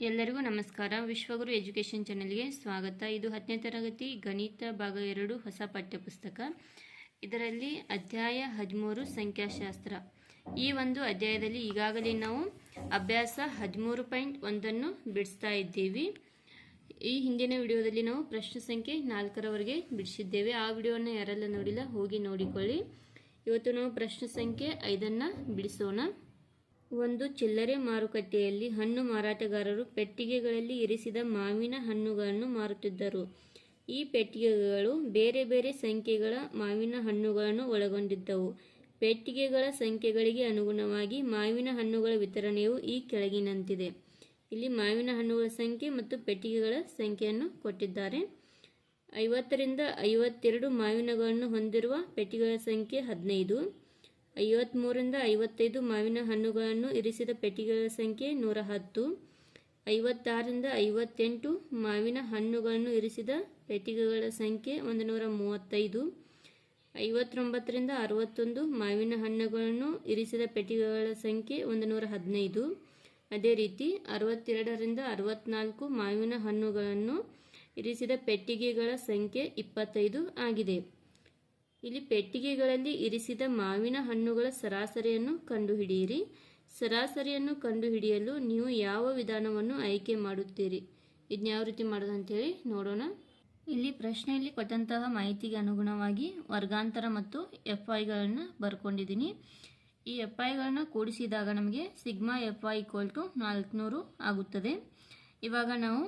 ಎಲ್ಲರಿಗೂ ನಮಸ್ಕಾರ. ವಿಶ್ವಗುರು ಎಜುಕೇಷನ್ ಚಾನೆಲ್ಗೆ ಸ್ವಾಗತ. ಇದು ಹತ್ತನೇ ತರಗತಿ ಗಣಿತ ಭಾಗ ಎರಡು ಹೊಸ ಪಠ್ಯಪುಸ್ತಕ. ಇದರಲ್ಲಿ ಅಧ್ಯಾಯ ಹದಿಮೂರು ಸಂಖ್ಯಾಶಾಸ್ತ್ರ. ಈ ಒಂದು ಅಧ್ಯಾಯದಲ್ಲಿ ಈಗಾಗಲೇ ನಾವು ಅಭ್ಯಾಸ ಹದಿಮೂರು ಪಾಯಿಂಟ್ ಒಂದನ್ನು ಬಿಡಿಸ್ತಾ ಇದ್ದೀವಿ. ಈ ಹಿಂದಿನ ವಿಡಿಯೋದಲ್ಲಿ ನಾವು ಪ್ರಶ್ನೆ ಸಂಖ್ಯೆ ನಾಲ್ಕರವರೆಗೆ ಬಿಡಿಸಿದ್ದೇವೆ. ಆ ವಿಡಿಯೋನ ಯಾರೆಲ್ಲ ನೋಡಿಲ್ಲ, ಹೋಗಿ ನೋಡಿಕೊಳ್ಳಿ. ಇವತ್ತು ನಾವು ಪ್ರಶ್ನೆ ಸಂಖ್ಯೆ ಐದನ್ನು ಬಿಡಿಸೋಣ. ಒಂದು ಚಿಲ್ಲರೆ ಮಾರುಕಟ್ಟೆಯಲ್ಲಿ ಹಣ್ಣು ಮಾರಾಟಗಾರರು ಪೆಟ್ಟಿಗೆಗಳಲ್ಲಿ ಇರಿಸಿದ ಮಾವಿನ ಹಣ್ಣುಗಳನ್ನು ಮಾರುತ್ತಿದ್ದರು. ಈ ಪೆಟ್ಟಿಗೆಗಳು ಬೇರೆ ಬೇರೆ ಸಂಖ್ಯೆಗಳ ಮಾವಿನ ಹಣ್ಣುಗಳನ್ನು ಒಳಗೊಂಡಿದ್ದವು. ಪೆಟ್ಟಿಗೆಗಳ ಸಂಖ್ಯೆಗಳಿಗೆ ಅನುಗುಣವಾಗಿ ಮಾವಿನ ಹಣ್ಣುಗಳ ವಿತರಣೆಯು ಈ ಕೆಳಗಿನಂತಿದೆ. ಇಲ್ಲಿ ಮಾವಿನ ಹಣ್ಣುಗಳ ಸಂಖ್ಯೆ ಮತ್ತು ಪೆಟ್ಟಿಗೆಗಳ ಸಂಖ್ಯೆಯನ್ನು ಕೊಟ್ಟಿದ್ದಾರೆ. ಐವತ್ತರಿಂದ ಐವತ್ತೆರಡು ಮಾವಿನಗಳನ್ನು ಹೊಂದಿರುವ ಪೆಟ್ಟಿಗೆಗಳ ಸಂಖ್ಯೆ ಹದಿನೈದು. ಐವತ್ತ್ಮೂರರಿಂದ ಐವತ್ತೈದು ಮಾವಿನ ಹಣ್ಣುಗಳನ್ನು ಇರಿಸಿದ ಪೆಟ್ಟಿಗೆಗಳ ಸಂಖ್ಯೆ ನೂರ ಹತ್ತು. ಐವತ್ತಾರರಿಂದ ಐವತ್ತೆಂಟು ಮಾವಿನ ಹಣ್ಣುಗಳನ್ನು ಇರಿಸಿದ ಪೆಟ್ಟಿಗೆಗಳ ಸಂಖ್ಯೆ ಒಂದು ನೂರ ಮೂವತ್ತೈದು. ಐವತ್ತೊಂಬತ್ತರಿಂದ ಅರವತ್ತೊಂದು ಮಾವಿನ ಹಣ್ಣುಗಳನ್ನು ಇರಿಸಿದ ಪೆಟ್ಟಿಗೆಗಳ ಸಂಖ್ಯೆ ಒಂದು ನೂರ ಹದಿನೈದು. ಅದೇ ರೀತಿ ಅರವತ್ತೆರಡರಿಂದ ಅರವತ್ನಾಲ್ಕು ಮಾವಿನ ಹಣ್ಣುಗಳನ್ನು ಇರಿಸಿದ ಪೆಟ್ಟಿಗೆಗಳ ಸಂಖ್ಯೆ ಇಪ್ಪತ್ತೈದು ಆಗಿದೆ. ಇಲ್ಲಿ ಪೆಟ್ಟಿಗೆಗಳಲ್ಲಿ ಇರಿಸಿದ ಮಾವಿನ ಹಣ್ಣುಗಳ ಸರಾಸರಿಯನ್ನು ಕಂಡುಹಿಡಿಯಿರಿ. ಸರಾಸರಿಯನ್ನು ಕಂಡುಹಿಡಿಯಲು ನೀವು ಯಾವ ವಿಧಾನವನ್ನು ಆಯ್ಕೆ ಮಾಡುತ್ತೀರಿ? ಇದನ್ನ ಯಾವ ರೀತಿ ಮಾಡೋದು ಅಂತೇಳಿ ನೋಡೋಣ. ಇಲ್ಲಿ ಪ್ರಶ್ನೆಯಲ್ಲಿ ಕೊಟ್ಟಂತಹ ಮಾಹಿತಿಗೆ ಅನುಗುಣವಾಗಿ ವರ್ಗಾಂತರ ಮತ್ತು ಎಫ್ ಐಗಳನ್ನು ಬರ್ಕೊಂಡಿದ್ದೀನಿ. ಈ ಎಫ್ ಐಗಳನ್ನು ಕೂಡಿಸಿದಾಗ ನಮಗೆ sigma F I equal to ನಾಲ್ಕುನೂರು ಆಗುತ್ತದೆ. ಇವಾಗ ನಾವು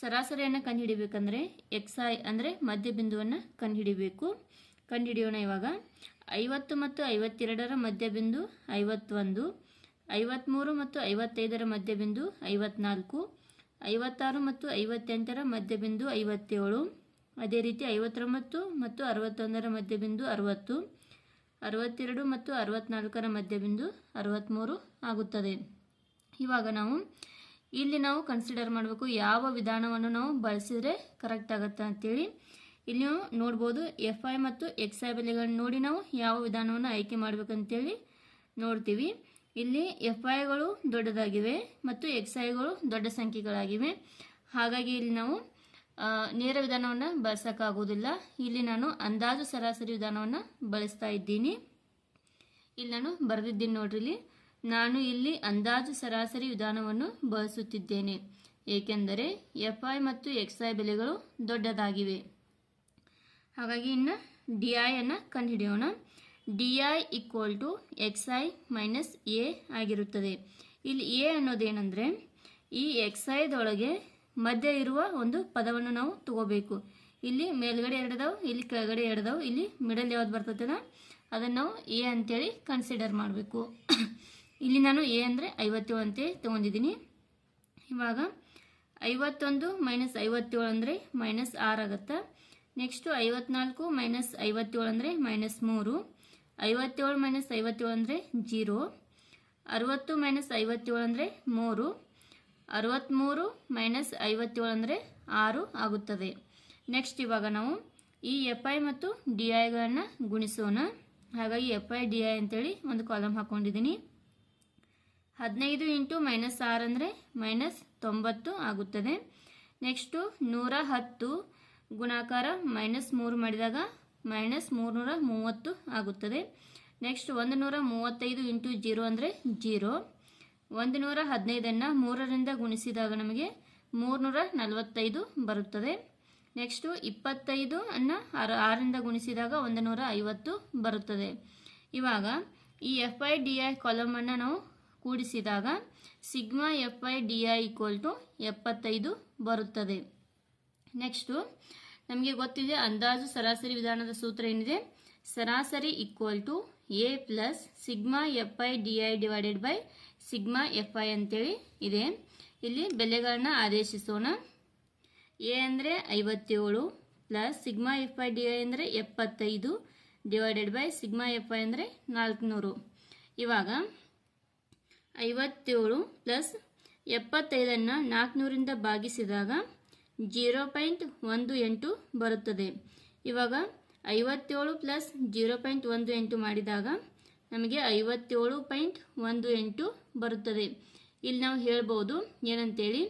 ಸರಾಸರಿಯನ್ನು ಕಂಡುಹಿಡಿಬೇಕಂದ್ರೆ ಎಕ್ಸ್ ಐ ಅಂದರೆ ಮಧ್ಯಬಿಂದುವನ್ನು ಕಂಡುಹಿಡಿಬೇಕು. ಕಂಡುಹಿಡಿಯೋಣ ಇವಾಗ. ಐವತ್ತು ಮತ್ತು ಐವತ್ತೆರಡರ ಮಧ್ಯಬಿಂದು ಐವತ್ತೊಂದು ಐವತ್ತ್ಮೂರು ಮತ್ತು ಐವತ್ತೈದರ ಮಧ್ಯಬಿಂದು ಐವತ್ನಾಲ್ಕು, ಐವತ್ತಾರು ಮತ್ತು ಐವತ್ತೆಂಟರ ಮಧ್ಯಬಿಂದು ಐವತ್ತೇಳು. ಅದೇ ರೀತಿ ಐವತ್ತೊಂಬತ್ತು ಮತ್ತು ಅರವತ್ತೊಂದರ ಮಧ್ಯಬಿಂದು ಅರವತ್ತು, ಅರವತ್ತೆರಡು ಮತ್ತು ಅರವತ್ನಾಲ್ಕರ ಮಧ್ಯಬಿಂದು ಅರವತ್ತ್ಮೂರು ಆಗುತ್ತದೆ. ಇವಾಗ ನಾವು ಇಲ್ಲಿ ನಾವು ಕನ್ಸಿಡರ್ ಮಾಡಬೇಕು ಯಾವ ವಿಧಾನವನ್ನು ನಾವು ಬಳಸಿದರೆ ಕರೆಕ್ಟ್ ಆಗುತ್ತೆ ಅಂತೇಳಿ. ಇಲ್ಲಿ ನೀವು ನೋಡ್ಬೋದು ಎಫ್ ಐ ಮತ್ತು ಎಕ್ಸ್ ಐ ಬೆಲೆಗಳನ್ನು ನೋಡಿ ನಾವು ಯಾವ ವಿಧಾನವನ್ನು ಆಯ್ಕೆ ಮಾಡಬೇಕಂತೇಳಿ ನೋಡ್ತೀವಿ. ಇಲ್ಲಿ ಎಫ್ ಐಗಳು ದೊಡ್ಡದಾಗಿವೆ ಮತ್ತು ಎಕ್ಸ್ ಐಗಳು ದೊಡ್ಡ ಸಂಖ್ಯೆಗಳಾಗಿವೆ. ಹಾಗಾಗಿ ಇಲ್ಲಿ ನಾವು ನೇರ ವಿಧಾನವನ್ನು ಬಳಸೋಕ್ಕಾಗೋದಿಲ್ಲ ಇಲ್ಲಿ ನಾನು ಅಂದಾಜು ಸರಾಸರಿ ವಿಧಾನವನ್ನು ಬಳಸ್ತಾ ಇದ್ದೀನಿ. ಇಲ್ಲಿ ನಾನು ಬರೆದಿದ್ದೀನಿ ನೋಡ್ರಿ ಇಲ್ಲಿ. ನಾನು ಇಲ್ಲಿ ಅಂದಾಜು ಸರಾಸರಿ ವಿಧಾನವನ್ನು ಬಳಸುತ್ತಿದ್ದೇನೆ. ಏಕೆಂದರೆ ಎಫ್ ಐ ಮತ್ತು ಎಕ್ಸ್ ಐ ಬೆಲೆಗಳು ದೊಡ್ಡದಾಗಿವೆ. ಹಾಗಾಗಿ ಇನ್ನು ಡಿ ಅನ್ನು ಕಂಡುಹಿಡಿಯೋಣ. D I equal to X I minus A ಆಗಿರುತ್ತದೆ. ಇಲ್ಲಿ ಎ ಅನ್ನೋದೇನೆಂದರೆ, ಈ ಎಕ್ಸ್ ಐದೊಳಗೆ ಮಧ್ಯ ಇರುವ ಒಂದು ಪದವನ್ನು ನಾವು ತಗೋಬೇಕು. ಇಲ್ಲಿ ಮೇಲ್ಗಡೆ ಎರಡದಾವು, ಇಲ್ಲಿ ಕೆಳಗಡೆ ಎರಡದಾವು, ಇಲ್ಲಿ ಮಿಡಲ್ ಯಾವ್ದು ಬರ್ತದಲ್ಲ ಅದನ್ನು ನಾವು ಎ ಅಂತೇಳಿ ಕನ್ಸಿಡರ್ ಮಾಡಬೇಕು. ಇಲ್ಲಿ ನಾನು ಎ ಅಂದರೆ ಐವತ್ತೇಳು ಅಂತೇಳಿ ತೊಗೊಂಡಿದ್ದೀನಿ. ಇವಾಗ ಐವತ್ತೊಂದು ಮೈನಸ್ ಐವತ್ತೇಳು ಅಂದರೆ ಮೈನಸ್ ಆರು ಆಗುತ್ತೆ? ನೆಕ್ಸ್ಟು ಐವತ್ನಾಲ್ಕು ಮೈನಸ್ ಐವತ್ತೇಳು ಅಂದರೆ ಮೈನಸ್ ಮೂರು. ಐವತ್ತೇಳು ಮೈನಸ್ ಐವತ್ತೇಳು ಅಂದರೆ ಜೀರೋ. ಅರವತ್ತು ಮೈನಸ್ ಐವತ್ತೇಳು ಅಂದರೆ ಮೂರು. ಅರವತ್ತ್ಮೂರು ಮೈನಸ್ ಐವತ್ತೇಳು ಅಂದರೆ ಆರು ಆಗುತ್ತದೆ. ನೆಕ್ಸ್ಟ್ ಇವಾಗ ನಾವು ಈ ಎಫ್ ಐ ಮತ್ತು ಡಿ ಐಗಳನ್ನು ಗುಣಿಸೋಣ. ಹಾಗಾಗಿ ಎಫ್ ಐ, ಡಿ ಐ ಅಂತೇಳಿ ಒಂದು ಕಾಲಮ್ ಹಾಕ್ಕೊಂಡಿದ್ದೀನಿ ಹದಿನೈದು ಇಂಟು ಮೈನಸ್ ಆರು ಅಂದರೆ ಮೈನಸ್ ತೊಂಬತ್ತು ಆಗುತ್ತದೆ. ನೆಕ್ಸ್ಟು ನೂರ ಹತ್ತು ಗುಣಾಕಾರ ಮೈನಸ್ ಮೂರು ಮಾಡಿದಾಗ ಮೈನಸ್ ಮೂರುನೂರ ಮೂವತ್ತು ಆಗುತ್ತದೆ. ನೆಕ್ಸ್ಟ್ ಒಂದು ನೂರ ಮೂವತ್ತೈದು ಇಂಟು ಜೀರೋ ಅಂದರೆ ಜೀರೋ ಒಂದು ನೂರ ಹದಿನೈದನ್ನು ಮೂರರಿಂದ ಗುಣಿಸಿದಾಗ ನಮಗೆ ಮೂರುನೂರ ನಲವತ್ತೈದು ಬರುತ್ತದೆ. ನೆಕ್ಸ್ಟು ಇಪ್ಪತ್ತೈದು ಅನ್ನು ಆರು, ಆರರಿಂದ ಗುಣಿಸಿದಾಗ ಒಂದು ನೂರ ಐವತ್ತು ಬರುತ್ತದೆ. ಇವಾಗ ಈ ಎಫ್ ಐ ಡಿ ಐ ಕಾಲಮನ್ನು ನಾವು ಕೂಡಿಸಿದಾಗ sigma F I D I equal to ಎಪ್ಪತ್ತೈದು ಬರುತ್ತದೆ. ನೆಕ್ಸ್ಟು ನಮಗೆ ಗೊತ್ತಿದೆ, ಅಂದಾಜು ಸರಾಸರಿ ವಿಧಾನದ ಸೂತ್ರ ಏನಿದೆ? ಸರಾಸರಿ equal to A plus sigma F I D I divided by sigma F I ಅಂತೇಳಿ ಇದೆ. ಇಲ್ಲಿ ಬೆಲೆಗಳನ್ನ ಆದೇಶಿಸೋಣ. ಎ ಅಂದರೆ ಐವತ್ತೇಳು plus sigma F I D I ಅಂದರೆ ಎಪ್ಪತ್ತೈದು divided by sigma F I ಅಂದರೆ ನಾಲ್ಕುನೂರು. ಇವಾಗ ಐವತ್ತೇಳು ಪ್ಲಸ್ ಎಪ್ಪತ್ತೈದನ್ನು ನಾಲ್ಕುನೂರಿಂದ ಭಾಗಿಸಿದಾಗ ಜೀರೋ ಪಾಯಿಂಟ್ ಒಂದು ಎಂಟು ಬರುತ್ತದೆ. ಇವಾಗ ಐವತ್ತೇಳು ಪ್ಲಸ್ ಜೀರೋ ಪಾಯಿಂಟ್ ಒಂದು ಎಂಟು ಮಾಡಿದಾಗ ನಮಗೆ ಐವತ್ತೇಳು ಪಾಯಿಂಟ್ ಒಂದು ಎಂಟು ಬರುತ್ತದೆ. ಇಲ್ಲಿ ನಾವು ಹೇಳ್ಬೋದು ಏನಂತೇಳಿ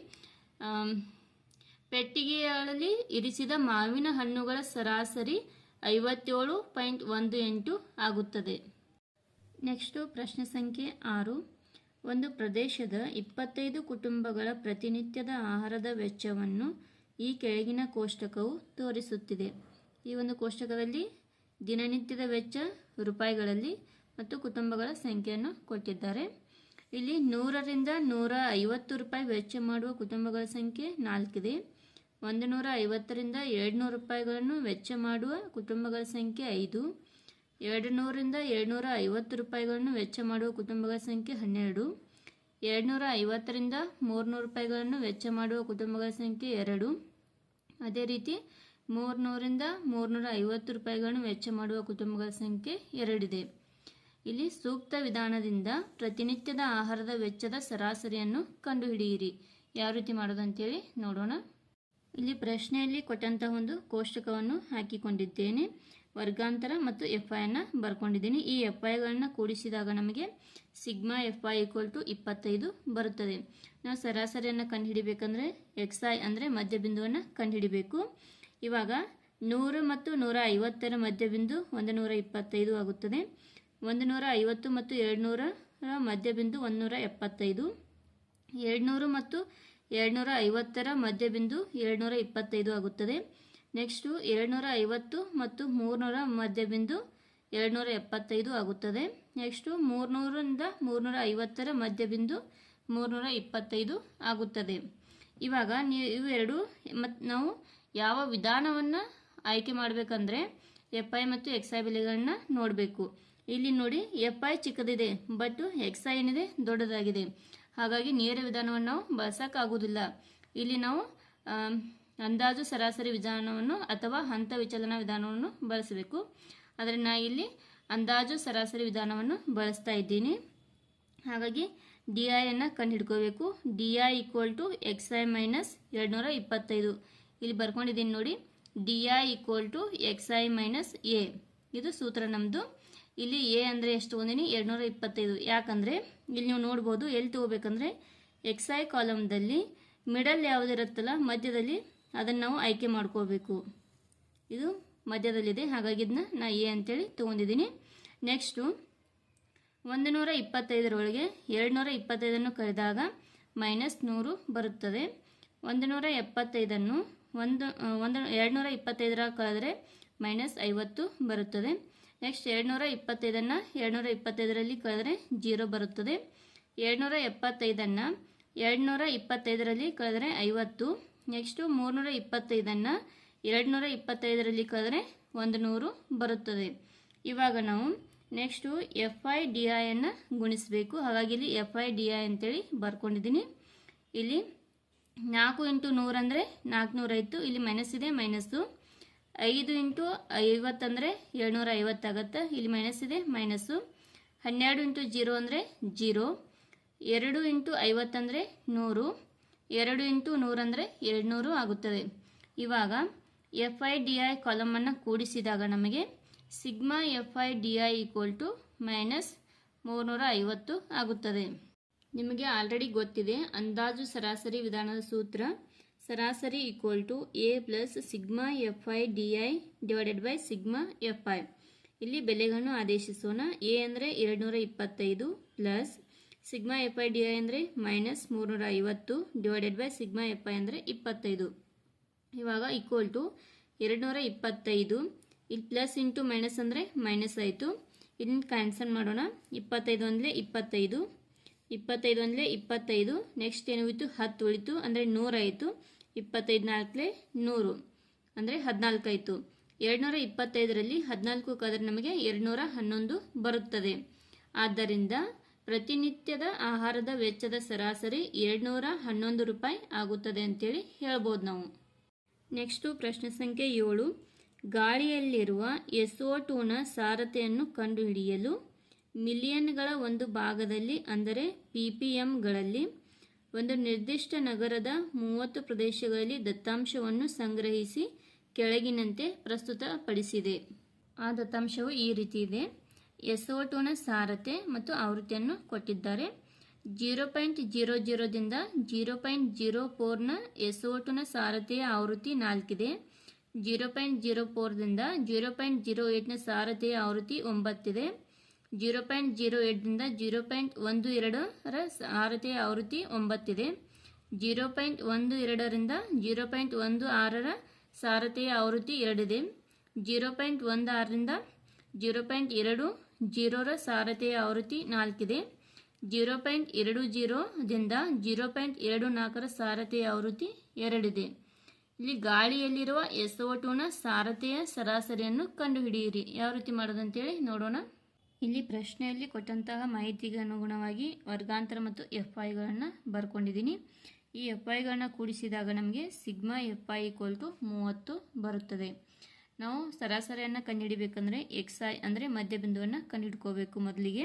ಪೆಟ್ಟಿಗೆಗಳಲ್ಲಿ ಇರಿಸಿದ ಮಾವಿನ ಹಣ್ಣುಗಳ ಸರಾಸರಿ ಐವತ್ತೇಳು ಪಾಯಿಂಟ್ ಒಂದು ಎಂಟು ಆಗುತ್ತದೆ. ನೆಕ್ಸ್ಟು ಪ್ರಶ್ನೆ ಸಂಖ್ಯೆ ಆರು. ಒಂದು ಪ್ರದೇಶದ ಇಪ್ಪತ್ತೈದು ಕುಟುಂಬಗಳ ಪ್ರತಿನಿತ್ಯದ ಆಹಾರದ ವೆಚ್ಚವನ್ನು ಈ ಕೆಳಗಿನ ಕೋಷ್ಟಕವು ತೋರಿಸುತ್ತಿದೆ. ಈ ಒಂದು ಕೋಷ್ಟಕದಲ್ಲಿ ದಿನನಿತ್ಯದ ವೆಚ್ಚ ರೂಪಾಯಿಗಳಲ್ಲಿ ಮತ್ತು ಕುಟುಂಬಗಳ ಸಂಖ್ಯೆಯನ್ನು ಕೊಟ್ಟಿದ್ದಾರೆ. ಇಲ್ಲಿ ನೂರರಿಂದ ನೂರ ಐವತ್ತು ರೂಪಾಯಿ ವೆಚ್ಚ ಮಾಡುವ ಕುಟುಂಬಗಳ ಸಂಖ್ಯೆ ನಾಲ್ಕಿದೆ. ಒಂದು ನೂರ ಐವತ್ತರಿಂದ ಎರಡು ನೂರು ರೂಪಾಯಿಗಳನ್ನು ವೆಚ್ಚ ಮಾಡುವ ಕುಟುಂಬಗಳ ಸಂಖ್ಯೆ ಐದು. ಎರಡು ನೂರರಿಂದ ಎರಡುನೂರ ಐವತ್ತು ರೂಪಾಯಿಗಳನ್ನು ವೆಚ್ಚ ಮಾಡುವ ಕುಟುಂಬಗಳ ಸಂಖ್ಯೆ ಹನ್ನೆರಡು. ಎರಡುನೂರ ಐವತ್ತರಿಂದ ಮೂರುನೂರು ರೂಪಾಯಿಗಳನ್ನು ವೆಚ್ಚ ಮಾಡುವ ಕುಟುಂಬಗಳ ಸಂಖ್ಯೆ ಎರಡು. ಅದೇ ರೀತಿ ಮೂರುನೂರಿಂದ ಮೂರುನೂರ ಐವತ್ತು ರೂಪಾಯಿಗಳನ್ನು ವೆಚ್ಚ ಮಾಡುವ ಕುಟುಂಬಗಳ ಸಂಖ್ಯೆ ಎರಡಿದೆ. ಇಲ್ಲಿ ಸೂಕ್ತ ವಿಧಾನದಿಂದ ಪ್ರತಿನಿತ್ಯದ ಆಹಾರದ ವೆಚ್ಚದ ಸರಾಸರಿಯನ್ನು ಕಂಡುಹಿಡಿಯಿರಿ. ಯಾವ ರೀತಿ ಮಾಡೋದು ಅಂತೇಳಿ ನೋಡೋಣ. ಇಲ್ಲಿ ಪ್ರಶ್ನೆಯಲ್ಲಿ ಕೊಟ್ಟಂತಹ ಒಂದು ಕೋಷ್ಟಕವನ್ನು ಹಾಕಿಕೊಂಡಿದ್ದೇನೆ. ವರ್ಗಾಂತರ ಮತ್ತು ಎಫ್ ಐ ಐನ ಬರ್ಕೊಂಡಿದ್ದೀನಿ. ಈ ಎಫ್ ಐಗಳನ್ನು ಕೂಡಿಸಿದಾಗ ನಮಗೆ sigma F I equal to ಇಪ್ಪತ್ತೈದು ಬರುತ್ತದೆ. ನಾವು ಸರಾಸರಿಯನ್ನು ಕಂಡುಹಿಡಿಬೇಕಂದ್ರೆ ಎಕ್ಸ್ ಐ ಅಂದರೆ ಮಧ್ಯಬಿಂದುವನ್ನು ಕಂಡುಹಿಡಿಬೇಕು. ಇವಾಗ ನೂರು ಮತ್ತು ನೂರ ಐವತ್ತರ ಮಧ್ಯಬಿಂದು ಒಂದು ನೂರ ಇಪ್ಪತ್ತೈದು ಆಗುತ್ತದೆ. ಒಂದು ನೂರ ಐವತ್ತು ಮತ್ತು ಎರಡು ಮಧ್ಯ ಮಧ್ಯಬಿಂದು ಒಂದು ನೂರ ಎಪ್ಪತ್ತೈದು. ಎರಡುನೂರು ಮತ್ತು ಎರಡುನೂರ ಐವತ್ತರ ಮಧ್ಯಬಿಂದು ಎರಡುನೂರ ಇಪ್ಪತ್ತೈದು ಆಗುತ್ತದೆ. ನೆಕ್ಸ್ಟು ಎರಡುನೂರ ಐವತ್ತು ಮತ್ತು ಮೂರುನೂರ ಮಧ್ಯಬಿಂದು ಎರಡುನೂರ ಎಪ್ಪತ್ತೈದು ಆಗುತ್ತದೆ. ನೆಕ್ಸ್ಟು ಮೂರುನೂರಿಂದ ಮೂರುನೂರ ಐವತ್ತರ ಮಧ್ಯಬಿಂದು ಮೂರುನೂರ ಇಪ್ಪತ್ತೈದು ಆಗುತ್ತದೆ. ಇವಾಗ ನೀವು ಇವೆರಡು ಮತ್ತು ನಾವು ಯಾವ ವಿಧಾನವನ್ನು ಆಯ್ಕೆ ಮಾಡಬೇಕಂದ್ರೆ ಎಫ್ ಐ ಮತ್ತು ಎಕ್ಸ್ ಐ ಬೆಲೆಗಳನ್ನ ನೋಡಬೇಕು. ಇಲ್ಲಿ ನೋಡಿ, ಎಫ್ ಐ ಚಿಕ್ಕದಿದೆ, ಬಟ್ ಎಕ್ಸ್ ಐ ಏನಿದೆ, ದೊಡ್ಡದಾಗಿದೆ. ಹಾಗಾಗಿ ನೇರ ವಿಧಾನವನ್ನು ನಾವು ಬಳಸೋಕ್ಕಾಗೋದಿಲ್ಲ ಇಲ್ಲಿ ನಾವು ಅಂದಾಜು ಸರಾಸರಿ ವಿಧಾನವನ್ನು ಅಥವಾ ಹಂತ ವಿಚಲನ ವಿಧಾನವನ್ನು ಬಳಸಬೇಕು. ಆದರೆ ನಾ ಇಲ್ಲಿ ಅಂದಾಜು ಸರಾಸರಿ ವಿಧಾನವನ್ನು ಬಳಸ್ತಾ ಇದ್ದೀನಿ. ಹಾಗಾಗಿ ಡಿ ಐಯನ್ನು ಕಂಡುಹಿಡ್ಕೋಬೇಕು. D I equal to X I minus ಎರಡುನೂರ ಇಪ್ಪತ್ತೈದು ಇಲ್ಲಿ ಬರ್ಕೊಂಡಿದ್ದೀನಿ ನೋಡಿ. D I equal to X I minus A ಇದು ಸೂತ್ರ ನಮ್ಮದು ಇಲ್ಲಿ ಎ ಅಂದರೆ ಎಷ್ಟು ತೊಗೊಂಡಿನಿ ಎರಡುನೂರ ಇಪ್ಪತ್ತೈದು ಯಾಕಂದರೆ ಇಲ್ಲಿ ನೀವು ನೋಡ್ಬೋದು ಎಲ್ಲಿ ತೊಗೋಬೇಕಂದ್ರೆ ಎಕ್ಸ್ ಐ ಕಾಲಮ್ದಲ್ಲಿ ಮಿಡಲ್ ಯಾವುದಿರುತ್ತಲ್ಲ ಮಧ್ಯದಲ್ಲಿ ಅದನ್ನು ನಾವು ಆಯ್ಕೆ ಮಾಡ್ಕೋಬೇಕು. ಇದು ಮಧ್ಯದಲ್ಲಿದೆ. ಹಾಗಾಗಿ ಇದನ್ನ ನಾ ಎ ಅಂತೇಳಿ ತೊಗೊಂಡಿದ್ದೀನಿ. ನೆಕ್ಸ್ಟು ಒಂದು ನೂರ ಇಪ್ಪತ್ತೈದರೊಳಗೆ ಎರಡು ನೂರ ಇಪ್ಪತ್ತೈದನ್ನು ಕರೆದಾಗ ಮೈನಸ್ ನೂರು ಬರುತ್ತದೆ ಒಂದು ನೂರ ಎಪ್ಪತ್ತೈದನ್ನು ಒಂದು ಒಂದು ಎರಡು ನೂರ ಇಪ್ಪತ್ತೈದರ ಕಳೆದರೆ ಮೈನಸ್ ಐವತ್ತು ಬರುತ್ತದೆ. ನೆಕ್ಸ್ಟ್ ಎರಡು ನೂರ ಇಪ್ಪತ್ತೈದನ್ನು ಎರಡು ನೂರ ಇಪ್ಪತ್ತೈದರಲ್ಲಿ ಕಳೆದರೆ ಜೀರೋ ಬರುತ್ತದೆ. ಎರಡು ನೂರ ಎಪ್ಪತ್ತೈದನ್ನು ಎರಡು ನೂರ ಇಪ್ಪತ್ತೈದರಲ್ಲಿ ಕಳೆದರೆ ಐವತ್ತು. ನೆಕ್ಸ್ಟು ಮೂರುನೂರ ಇಪ್ಪತ್ತೈದನ್ನು ಎರಡು ನೂರ ಇಪ್ಪತ್ತೈದರಲ್ಲಿ ಕಳೆದರೆ ಒಂದು ನೂರು ಬರುತ್ತದೆ. ಇವಾಗ ನಾವು ನೆಕ್ಸ್ಟು ಎಫ್ ಐ ಡಿ ಐಯನ್ನು ಗುಣಿಸಬೇಕು. ಹಾಗಾಗಿ ಇಲ್ಲಿ ಎಫ್ ಐ ಡಿ ಐ ಅಂತೇಳಿ ಬರ್ಕೊಂಡಿದ್ದೀನಿ. ಇಲ್ಲಿ ನಾಲ್ಕು ಇಂಟು ನೂರು ಅಂದರೆ ನಾಲ್ಕುನೂರ ಆಯಿತು. ಇಲ್ಲಿ ಮೈನಸ್ ಇದೆ ಮೈನಸ್ಸು ಐದು ಇಂಟು ಐವತ್ತಂದರೆ ಏಳ್ನೂರ ಐವತ್ತಾಗತ್ತೆ ಇಲ್ಲಿ ಮೈನಸ್ ಇದೆ ಮೈನಸ್ಸು ಹನ್ನೆರಡು ಇಂಟು ಜೀರೋ ಅಂದರೆ ಜೀರೋ. ಎರಡು ಇಂಟು ಐವತ್ತಂದರೆ ನೂರು. ಎರಡು ಇಂಟು ನೂರಂದರೆ ಎರಡುನೂರು ಆಗುತ್ತದೆ. ಇವಾಗ ಎಫ್ ಐ ಡಿ ಐ ಕಾಲಮನ್ನು ಕೂಡಿಸಿದಾಗ ನಮಗೆ sigma F I D I equal to minus ಮೂರುನೂರ ಐವತ್ತು ಆಗುತ್ತದೆ. ನಿಮಗೆ ಆಲ್ರೆಡಿ ಗೊತ್ತಿದೆ, ಅಂದಾಜು ಸರಾಸರಿ ವಿಧಾನದ ಸೂತ್ರ ಸರಾಸರಿ equal to A plus sigma F I D I divided by sigma F I. ಇಲ್ಲಿ ಬೆಲೆಗಳನ್ನು ಆದೇಶಿಸೋಣ. ಎ ಅಂದರೆ ಎರಡುನೂರ ಇಪ್ಪತ್ತೈದು plus sigma F I D I ಅಂದರೆ ಮೈನಸ್ ಮೂರುನೂರ ಐವತ್ತು divided by sigma F I ಅಂದರೆ ಇಪ್ಪತ್ತೈದು. ಇವಾಗ ಈಕ್ವಲ್ ಟು ಎರಡುನೂರ ಇಪ್ಪತ್ತೈದು ಇಲ್ಲಿ ಪ್ಲಸ್ ಇಂಟು ಮೈನಸ್ ಅಂದರೆ ಮೈನಸ್ ಆಯಿತು. ಇದನ್ನ ಕ್ಯಾನ್ಸಲ್ ಮಾಡೋಣ. ಇಪ್ಪತ್ತೈದು ಅಂದರೆ ಇಪ್ಪತ್ತೈದು. ಇಪ್ಪತ್ತೈದು ಅಂದರೆ ಇಪ್ಪತ್ತೈದು. ನೆಕ್ಸ್ಟ್ ಏನು ಉಳಿತು ಹತ್ತು ಉಳಿತು. ಅಂದರೆ ನೂರಾಯಿತು. ಇಪ್ಪತ್ತೈದು ನಾಲ್ಕಲೆ ನೂರು. ಅಂದರೆ ಹದಿನಾಲ್ಕು ಆಯಿತು. ಎರಡುನೂರ ಇಪ್ಪತ್ತೈದರಲ್ಲಿ ಹದಿನಾಲ್ಕು ಕದ್ರೆ ನಮಗೆ ಎರಡುನೂರ ಹನ್ನೊಂದು ಬರುತ್ತದೆ. ಆದ್ದರಿಂದ ಪ್ರತಿನಿತ್ಯದ ಆಹಾರದ ವೆಚ್ಚದ ಸರಾಸರಿ ಎರಡುನೂರ ಹನ್ನೊಂದು ರೂಪಾಯಿ ಆಗುತ್ತದೆ ಅಂತೇಳಿ ಹೇಳ್ಬೋದು ನಾವು. ನೆಕ್ಸ್ಟು ಪ್ರಶ್ನೆ ಸಂಖ್ಯೆ ಏಳು. ಗಾಳಿಯಲ್ಲಿರುವ ಎಸ್ಒ ಟೂನ ಸಾರತೆಯನ್ನು ಕಂಡುಹಿಡಿಯಲು ಮಿಲಿಯನ್ಗಳ ಒಂದು ಭಾಗದಲ್ಲಿ ಅಂದರೆ ಪಿ ಪಿ ಎಂಗಳಲ್ಲಿ ಒಂದು ನಿರ್ದಿಷ್ಟ ನಗರದ ಮೂವತ್ತು ಪ್ರದೇಶಗಳಲ್ಲಿ ದತ್ತಾಂಶವನ್ನು ಸಂಗ್ರಹಿಸಿ ಕೆಳಗಿನಂತೆ ಪ್ರಸ್ತುತಪಡಿಸಿದೆ. ಆ ದತ್ತಾಂಶವು ಈ ರೀತಿ ಇದೆ. ಎಸ್ಒ ಟೂನ ಸಾರತೆ ಮತ್ತು ಆವೃತ್ತಿಯನ್ನು ಕೊಟ್ಟಿದ್ದಾರೆ ಜೀರೋ ಪಾಯಿಂಟ್ ಜೀರೋ ಜೀರೋದಿಂದ ಜೀರೋ ಪಾಯಿಂಟ್ ಜೀರೋ ಫೋರ್ನ ಎಸ್ ಒ ಟುನ ಸಾರತೆಯ ಆವೃತ್ತಿ ನಾಲ್ಕಿದೆ ಜೀರೋ ಪಾಯಿಂಟ್ ಜೀರೋ ಫೋರ್ದಿಂದ ಜೀರೋ ಪಾಯಿಂಟ್ ಜೀರೋ ಏಟ್ನ ಸಾರತೆಯ ಆವೃತ್ತಿ ಒಂಬತ್ತಿದೆ ಜೀರೋ ಪಾಯಿಂಟ್ ಜೀರೋ ಏಟ್ದಿಂದ ಜೀರೋ ಪಾಯಿಂಟ್ ಒಂದು ಎರಡರ ಸಾರತೆಯ ಆವೃತ್ತಿ ಒಂಬತ್ತಿದೆ ಜೀರೋ ಪಾಯಿಂಟ್ ಒಂದು ಎರಡರಿಂದ ಜೀರೋ ಪಾಯಿಂಟ್ ಒಂದು ಆರರ ಸಾರತೆಯ ಆವೃತ್ತಿ ಎರಡಿದೆ ಜೀರೋ ಪಾಯಿಂಟ್ ಒಂದು ಆರರಿಂದ ಜೀರೋ ಪಾಯಿಂಟ್ ಎರಡು ಜೀರೋರ ಸಾರತೆಯ ಆವೃತ್ತಿ ನಾಲ್ಕಿದೆ. ಜೀರೋ ಪಾಯಿಂಟ್ ಎರಡು ಜೀರೋದಿಂದ ಜೀರೋ ಪಾಯಿಂಟ್ ಎರಡು ನಾಲ್ಕರ ಸಾರತೆಯ ಆವೃತ್ತಿ ಎರಡಿದೆ. ಇಲ್ಲಿ ಗಾಳಿಯಲ್ಲಿರುವ ಎಸ್ ಒ ಟೂನ ಸಾರಥಿಯ ಸರಾಸರಿಯನ್ನು ಕಂಡುಹಿಡಿಯಿರಿ. ಯಾವ ರೀತಿ ಮಾಡೋದಂತೇಳಿ ನೋಡೋಣ. ಇಲ್ಲಿ ಪ್ರಶ್ನೆಯಲ್ಲಿ ಕೊಟ್ಟಂತಹ ಮಾಹಿತಿಗೆ ಅನುಗುಣವಾಗಿ ವರ್ಗಾಂತರ ಮತ್ತು ಎಫ್ ಐಗಳನ್ನು ಬರ್ಕೊಂಡಿದ್ದೀನಿ. ಈ ಎಫ್ ಐಗಳನ್ನ ಕೂಡಿಸಿದಾಗ ನಮಗೆ sigma F I equal to ಮೂವತ್ತು ಬರುತ್ತದೆ. ನಾವು ಸರಾಸರಿಯನ್ನು ಕಂಡುಹಿಡಿಬೇಕಂದ್ರೆ ಎಕ್ಸ್ ಐ ಅಂದರೆ ಮಧ್ಯಬಿಂದುವನ್ನು ಕಂಡುಹಿಡ್ಕೋಬೇಕು ಮೊದಲಿಗೆ.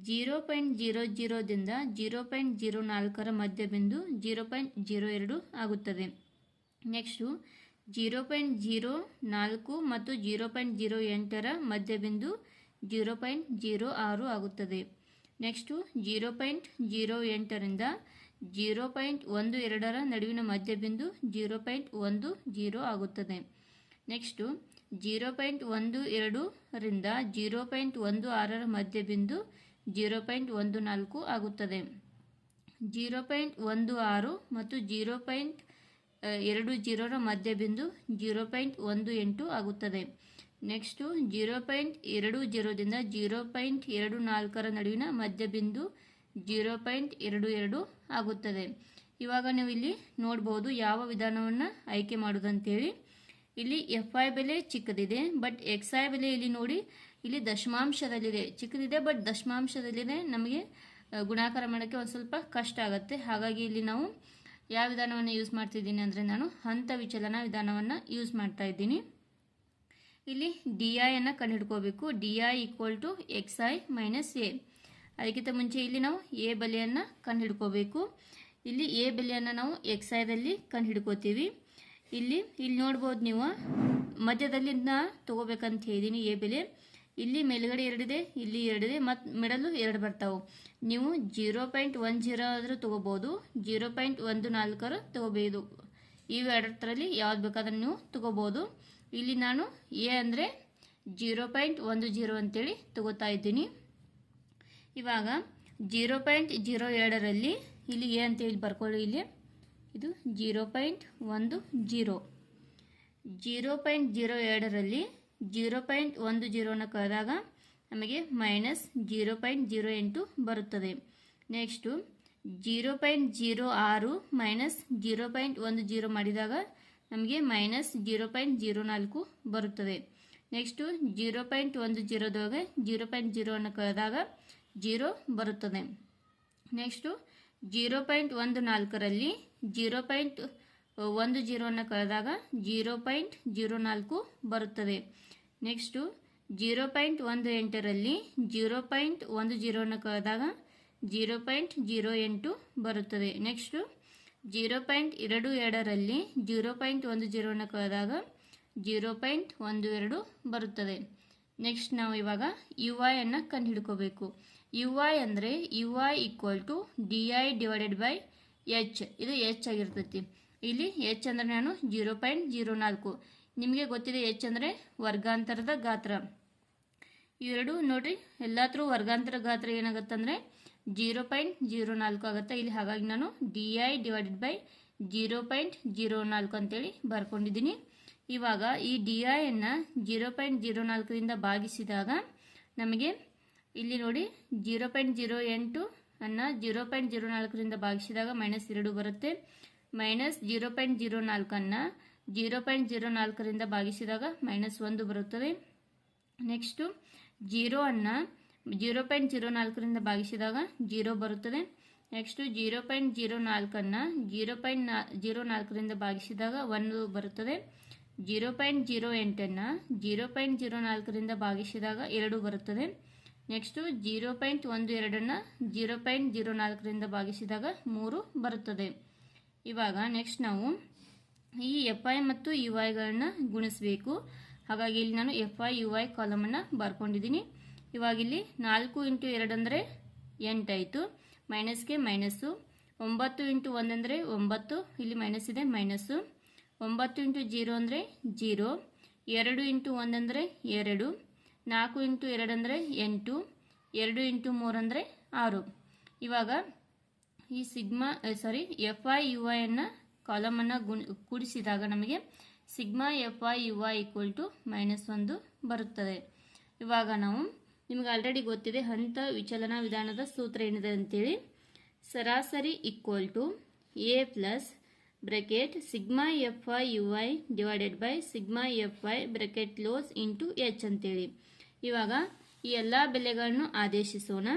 ಜೀರೋ ಪಾಯಿಂಟ್ ಜೀರೋ ಜೀರೋದಿಂದ ಜೀರೋ ಪಾಯಿಂಟ್ ಜೀರೋ ನಾಲ್ಕರ ಮಧ್ಯಬಿಂದು ಜೀರೋ ಪಾಯಿಂಟ್ ಜೀರೋ ಎರಡು ಆಗುತ್ತದೆ. ನೆಕ್ಸ್ಟು ಜೀರೋ ಪಾಯಿಂಟ್ ಜೀರೋ ನಾಲ್ಕು ಮತ್ತು ಜೀರೋ ಪಾಯಿಂಟ್ ಜೀರೋ ಎಂಟರ ಮಧ್ಯಬಿಂದು ಜೀರೋ ಪಾಯಿಂಟ್ ಜೀರೋ ಆರು ಆಗುತ್ತದೆ. ನೆಕ್ಸ್ಟು ಜೀರೋ ಪಾಯಿಂಟ್ ಜೀರೋ ಎಂಟರಿಂದ ಜೀರೋ ಪಾಯಿಂಟ್ ಒಂದು ಎರಡರ ನಡುವಿನ ಮಧ್ಯಬಿಂದು ಜೀರೋ ಪಾಯಿಂಟ್ ಒಂದು ಜೀರೋ ಆಗುತ್ತದೆ. ನೆಕ್ಸ್ಟು ಜೀರೋ ಪಾಯಿಂಟ್ ಒಂದು ಎರಡರಿಂದ ಜೀರೋ ಪಾಯಿಂಟ್ ಒಂದು ಆರರ ಮಧ್ಯಬಿಂದು ಜೀರೋ ಪಾಯಿಂಟ್ ಒಂದು ನಾಲ್ಕು ಆಗುತ್ತದೆ. ಜೀರೋ ಪಾಯಿಂಟ್ ಒಂದು ಆರು ಮತ್ತು ಜೀರೋ ಪಾಯಿಂಟ್ ಎರಡು ಜೀರೋರ ಮಧ್ಯಬಿಂದು ಜೀರೋ ಪಾಯಿಂಟ್ ಒಂದು ಎಂಟು ಆಗುತ್ತದೆ. ನೆಕ್ಸ್ಟು ಜೀರೋ ಪಾಯಿಂಟ್ ಎರಡು ಜೀರೋದಿಂದ ಜೀರೋ ಪಾಯಿಂಟ್ ಎರಡು ನಾಲ್ಕರ ನಡುವಿನ ಮಧ್ಯ ಬಿಂದು ಜೀರೋ ಪಾಯಿಂಟ್ ಎರಡು ಎರಡು ಆಗುತ್ತದೆ. ಇವಾಗ ನೀವು ಇಲ್ಲಿ ನೋಡ್ಬೋದು ಯಾವ ವಿಧಾನವನ್ನು ಆಯ್ಕೆ ಮಾಡೋದಂತೇಳಿ. ಇಲ್ಲಿ ಎಫ್ ಐ ಬೆಲೆ ಚಿಕ್ಕದಿದೆ ಬಟ್ ಎಕ್ಸ್ ಐ ಬೆಲೆ ಇಲ್ಲಿ ನೋಡಿ, ಇಲ್ಲಿ ದಶಮಾಂಶದಲ್ಲಿದೆ. ಚಿಕ್ಕದಿದೆ ಬಟ್ ದಶಮಾಂಶದಲ್ಲಿದೆ. ನಮಗೆ ಗುಣಾಕಾರ ಮಾಡೋಕ್ಕೆ ಒಂದು ಸ್ವಲ್ಪ ಕಷ್ಟ ಆಗುತ್ತೆ. ಹಾಗಾಗಿ ಇಲ್ಲಿ ನಾವು ಯಾವ ವಿಧಾನವನ್ನು ಯೂಸ್ ಮಾಡ್ತಿದ್ದೀನಿ ಅಂದರೆ ನಾನು ಹಂತ ವಿಚಲನ ವಿಧಾನವನ್ನು ಯೂಸ್ ಮಾಡ್ತಾ ಇದ್ದೀನಿ. ಇಲ್ಲಿ ಡಿ ಐಯನ್ನು ಕಂಡುಹಿಡ್ಕೋಬೇಕು. D I equal to X I minus A ಅದಕ್ಕಿಂತ ಮುಂಚೆ ಇಲ್ಲಿ ನಾವು ಎ ಬೆಲೆಯನ್ನು ಕಂಡುಹಿಡ್ಕೋಬೇಕು. ಇಲ್ಲಿ ಎ ಬೆಲೆಯನ್ನು ನಾವು ಎಕ್ಸ್ ಐದಲ್ಲಿ ಕಂಡುಹಿಡ್ಕೋತೀವಿ. ಇಲ್ಲಿ ಇಲ್ಲಿ ನೋಡ್ಬೋದು ನೀವು. ಮಧ್ಯದಲ್ಲಿಂದ ತೊಗೋಬೇಕಂತ ಹೇಳಿದ್ದೀನಿ ಎ ಬೆಲೆ. ಇಲ್ಲಿ ಮೇಲ್ಗಡೆ ಎರಡಿದೆ, ಇಲ್ಲಿ ಎರಡಿದೆ ಮತ್ತು ಮಿಡಲು ಎರಡು ಬರ್ತಾವೆ. ನೀವು ಜೀರೋ ಪಾಯಿಂಟ್ ಒನ್ ಜೀರೋ ಆದರೂ ತೊಗೋಬೋದು, ಜೀರೋ ಪಾಯಿಂಟ್ ಒಂದು ನಾಲ್ಕರ ತೊಗೋಬೋದು. ಇವೆರಡರಲ್ಲಿ ಯಾವ್ದು ಬೇಕಾದ್ರೆ ನೀವು ತೊಗೋಬೋದು. ಇಲ್ಲಿ ನಾನು ಎ ಅಂದರೆ ಜೀರೋ ಪಾಯಿಂಟ್ ಒಂದು ಜೀರೋ ಅಂತೇಳಿ ತಗೋತಾ ಇದ್ದೀನಿ. ಇವಾಗ ಜೀರೋ ಪಾಯಿಂಟ್ ಜೀರೋ ಎರಡರಲ್ಲಿ ಇಲ್ಲಿ ಎ ಅಂತೇಳಿ ಬರ್ಕೊಳ್ಳಿ ಇಲ್ಲಿ. ಇದು ಜೀರೋ ಪಾಯಿಂಟ್ ಒಂದು ಜೀರೋ. ಜೀರೋ ಪಾಯಿಂಟ್ ಜೀರೋ ಎರಡರಲ್ಲಿ ಜೀರೋ ಪಾಯಿಂಟ್ ಒಂದು ಜೀರೋನ ಕಳೆದಾಗ ನಮಗೆ ಮೈನಸ್ ಜೀರೋ ಪಾಯಿಂಟ್ ಜೀರೋ ಎಂಟು ಬರುತ್ತದೆ. ನೆಕ್ಸ್ಟು, ಜೀರೋ ಪಾಯಿಂಟ್ ಜೀರೋ ಆರು ಮೈನಸ್ ಜೀರೋ ಪಾಯಿಂಟ್ ಒಂದು ಜೀರೋ ಮಾಡಿದಾಗ ನಮಗೆ ಮೈನಸ್ ಜೀರೋ ಪಾಯಿಂಟ್ ಜೀರೋ ನಾಲ್ಕು ಬರುತ್ತದೆ. ನೆಕ್ಸ್ಟು, ಜೀರೋ ಪಾಯಿಂಟ್ ಒಂದು ಜೀರೋದೊಳಗೆ ಜೀರೋ ಪಾಯಿಂಟ್ ಜೀರೋವನ್ನು ಕಳೆದಾಗ ಜೀರೋ ಬರುತ್ತದೆ. ನೆಕ್ಸ್ಟು ಜೀರೋ ಪಾಯಿಂಟ್ ಒಂದು ನಾಲ್ಕರಲ್ಲಿ ಜೀರೋ ಪಾಯಿಂಟ್ ಒಂದು ಜೀರೋವನ್ನು ಕಳೆದಾಗ ಜೀರೋ ಪಾಯಿಂಟ್ ಜೀರೋ ನಾಲ್ಕು ಬರುತ್ತದೆ. ನೆಕ್ಸ್ಟು ಜೀರೋ ಪಾಯಿಂಟ್ ಒಂದು ಎಂಟರಲ್ಲಿ ಜೀರೋ ಪಾಯಿಂಟ್ ಒಂದು ಜೀರೋನ ಕಳೆದಾಗ ಜೀರೋ ಪಾಯಿಂಟ್ ಜೀರೋ ಎಂಟು ಬರುತ್ತದೆ. ನೆಕ್ಸ್ಟು ಜೀರೋ ಪಾಯಿಂಟ್ ಎರಡು ಎರಡರಲ್ಲಿ ಜೀರೋ ಪಾಯಿಂಟ್ ಒಂದು ಜೀರೋನ ಕಳೆದಾಗ ಜೀರೋ ಪಾಯಿಂಟ್ ಒಂದು ಎರಡು ಬರುತ್ತದೆ. ನೆಕ್ಸ್ಟ್ ನಾವು ಇವಾಗ ಯು ಐ ಅನ್ನು ಕಂಡುಹಿಡ್ಕೋಬೇಕು. ಯು ಐ ಅಂದರೆ U I equal to D I divided by H ಇದು ಎಚ್ ಆಗಿರ್ತೈತಿ. ಇಲ್ಲಿ ಎಚ್ ಅಂದರೆ ನಾನು ಜೀರೋ ಪಾಯಿಂಟ್ ಜೀರೋ ನಾಲ್ಕು. ನಿಮಗೆ ಗೊತ್ತಿದೆ ಎಚ್ ಅಂದರೆ ವರ್ಗಾಂತರದ ಗಾತ್ರ. ಇವೆರಡು ನೋಡಿರಿ, ಎಲ್ಲಾದರೂ ವರ್ಗಾಂತರ ಗಾತ್ರ ಏನಾಗುತ್ತಂದ್ರೆ ಜೀರೋ ಪಾಯಿಂಟ್ ಜೀರೋ ನಾಲ್ಕು ಆಗುತ್ತೆ. ಇಲ್ಲಿ ಹಾಗಾಗಿ ನಾನು D I divided by zero point zero ನಾಲ್ಕು ಅಂತೇಳಿ ಬರ್ಕೊಂಡಿದ್ದೀನಿ. ಇವಾಗ ಈ ಡಿ ಐಯನ್ನು ಜೀರೋ ಪಾಯಿಂಟ್ ಜೀರೋ ನಾಲ್ಕರಿಂದ ಭಾಗಿಸಿದಾಗ ನಮಗೆ ಇಲ್ಲಿ ನೋಡಿ ಜೀರೋ ಪಾಯಿಂಟ್ ಜೀರೋ ಎಂಟು ಅನ್ನು ಜೀರೋ ಪಾಯಿಂಟ್ ಜೀರೋ ನಾಲ್ಕರಿಂದ ಭಾಗಿಸಿದಾಗ ಮೈನಸ್ ಎರಡು ಬರುತ್ತೆ. ಮೈನಸ್ ಜೀರೋ ಪಾಯಿಂಟ್ ಜೀರೋ ನಾಲ್ಕನ್ನು ಜೀರೋ ಪಾಯಿಂಟ್ ಜೀರೋ ನಾಲ್ಕರಿಂದ ಭಾಗಿಸಿದಾಗ ಮೈನಸ್ ಒಂದು ಬರುತ್ತದೆ. ನೆಕ್ಸ್ಟು ಜೀರೋ ಅನ್ನು ಜೀರೋ ಪಾಯಿಂಟ್ ಜೀರೋ ನಾಲ್ಕರಿಂದ ಭಾಗಿಸಿದಾಗ ಜೀರೋ ಬರುತ್ತದೆ. ನೆಕ್ಸ್ಟು ಜೀರೋ ಪಾಯಿಂಟ್ ಜೀರೋ ನಾಲ್ಕನ್ನು ಜೀರೋ ಪಾಯಿಂಟ್ ನಾ ಜೀರೋ ನಾಲ್ಕರಿಂದ ಭಾಗಿಸಿದಾಗ ಒಂದು ಬರುತ್ತದೆ. ಜೀರೋ ಪಾಯಿಂಟ್ ಜೀರೋ ಎಂಟನ್ನು ಜೀರೋ ಪಾಯಿಂಟ್ ಜೀರೋ ನಾಲ್ಕರಿಂದ ಭಾಗಿಸಿದಾಗ ಎರಡು ಬರುತ್ತದೆ. ನೆಕ್ಸ್ಟು ಜೀರೋ ಪಾಯಿಂಟ್ ಒಂದು ಎರಡನ್ನು ಜೀರೋ ಪಾಯಿಂಟ್ ಜೀರೋ ನಾಲ್ಕರಿಂದ ಭಾಗಿಸಿದಾಗ ಮೂರು ಬರುತ್ತದೆ. ಇವಾಗ ನೆಕ್ಸ್ಟ್ ನಾವು ಈ ಎಫ್ ಐ ಮತ್ತು ಯು ಐಗಳನ್ನ ಗುಣಿಸಬೇಕು. ಹಾಗಾಗಿ ಇಲ್ಲಿ ನಾನು ಎಫ್ ಐ, ಯು ಐ ಕಾಲಮನ್ನು ಬರ್ಕೊಂಡಿದ್ದೀನಿ. ಇವಾಗ ಇಲ್ಲಿ ನಾಲ್ಕು ಇಂಟು ಎರಡು ಅಂದರೆ ಎಂಟಾಯಿತು ಮೈನಸ್ಗೆ ಮೈನಸ್ಸು. ಒಂಬತ್ತು ಇಂಟು ಒಂದು ಅಂದರೆ ಒಂಬತ್ತು. ಇಲ್ಲಿ ಮೈನಸ್ ಇದೆ, ಮೈನಸ್ಸು. ಒಂಬತ್ತು ಇಂಟು ಜೀರೋ ಅಂದರೆ ಜೀರೋ. ಎರಡು ಇಂಟು ಒಂದಂದರೆ ಎರಡು. ನಾಲ್ಕು ಇಂಟು ಎರಡು ಅಂದರೆ ಎಂಟು, ಎರಡು ಇಂಟು ಮೂರು ಅಂದರೆ ಆರು. ಇವಾಗ ಈ sigma sorry F I U ಐನ ಕಾಲಮನ್ನು ಗುಣ, ಕೂಡಿಸಿದಾಗ ನಮಗೆ sigma F I U I equal to minus ಒಂದು ಬರುತ್ತದೆ. ಇವಾಗ ನಾವು ನಿಮಗೆ ಆಲ್ರೆಡಿ ಗೊತ್ತಿದೆ ಹಂತ ವಿಚಲನ ವಿಧಾನದ ಸೂತ್ರ ಏನಿದೆ ಅಂತೇಳಿ. ಸರಾಸರಿ equal to A plus bracket sigma F I U I divided by sigma F I bracket close into H ಅಂತೇಳಿ. ಇವಾಗ ಈ ಎಲ್ಲ ಬೆಲೆಗಳನ್ನು ಆದೇಶಿಸೋಣ.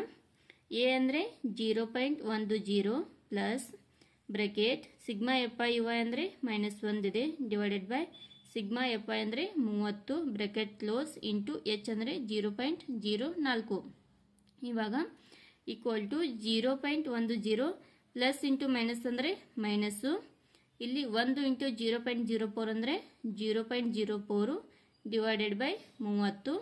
ಎ ಅಂದರೆ ಜೀರೋ ಪಾಯಿಂಟ್ ಒಂದು zero plus bracket sigma F U I ಅಂದರೆ ಮೈನಸ್ ಒಂದಿದೆ ಡಿವೈಡೆಡ್ ಬೈ ಸಿಗ್ಮಾ ಎಪ್ಪ ಅಂದರೆ ಮೂವತ್ತು ಬ್ರೆಕೆಟ್ ಕ್ಲೋಸ್ ಇಂಟು ಎಚ್ ಅಂದರೆ ಜೀರೋ ಪಾಯಿಂಟ್ ಜೀರೋ ನಾಲ್ಕು. ಇವಾಗ ಈಕ್ವಲ್ ಟು ಜೀರೋ ಪಾಯಿಂಟ್ ಒಂದು ಜೀರೋ ಪ್ಲಸ್ ಇಂಟು ಮೈನಸ್ ಅಂದರೆ ಮೈನಸ್ಸು. ಇಲ್ಲಿ ಒಂದು into zero point zero four ಅಂದರೆ zero point zero four divided by ಮೂವತ್ತು.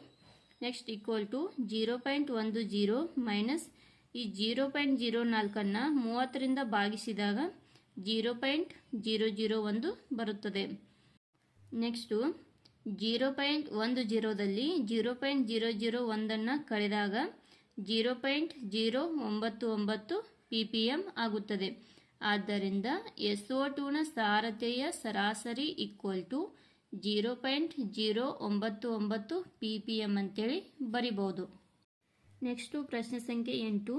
Next equal to zero point ಒಂದು ಜೀರೋ ಮೈನಸ್ ಈ ಜೀರೋ ಪಾಯಿಂಟ್ ಜೀರೋ ನಾಲ್ಕನ್ನು ಮೂವತ್ತರಿಂದ ಭಾಗಿಸಿದಾಗ ಜೀರೋ ಪಾಯಿಂಟ್ ಜೀರೋ ಜೀರೋ ಒಂದು ಬರುತ್ತದೆ. ನೆಕ್ಸ್ಟು ಜೀರೋ ಪಾಯಿಂಟ್ ಒಂದು ಜೀರೋದಲ್ಲಿ ಜೀರೋ ಪಾಯಿಂಟ್ ಜೀರೋ ಜೀರೋ ಒಂದನ್ನು ಕಳೆದಾಗ ಜೀರೋ ಪಾಯಿಂಟ್ ಜೀರೋ ಒಂಬತ್ತು ಒಂಬತ್ತು ಪಿ ಪಿ ಎಂ ಆಗುತ್ತದೆ. ಆದ್ದರಿಂದ ಎಸ್ ಒ ಟೂನ ಸಾರತೆಯ ಸರಾಸರಿ equal to zero point zero ಒಂಬತ್ತು ಒಂಬತ್ತು ಪಿ ಪಿ ಎಂ ಅಂತೇಳಿ ಬರಿಬೋದು. ನೆಕ್ಸ್ಟು ಪ್ರಶ್ನೆ ಸಂಖ್ಯೆ ಎಂಟು.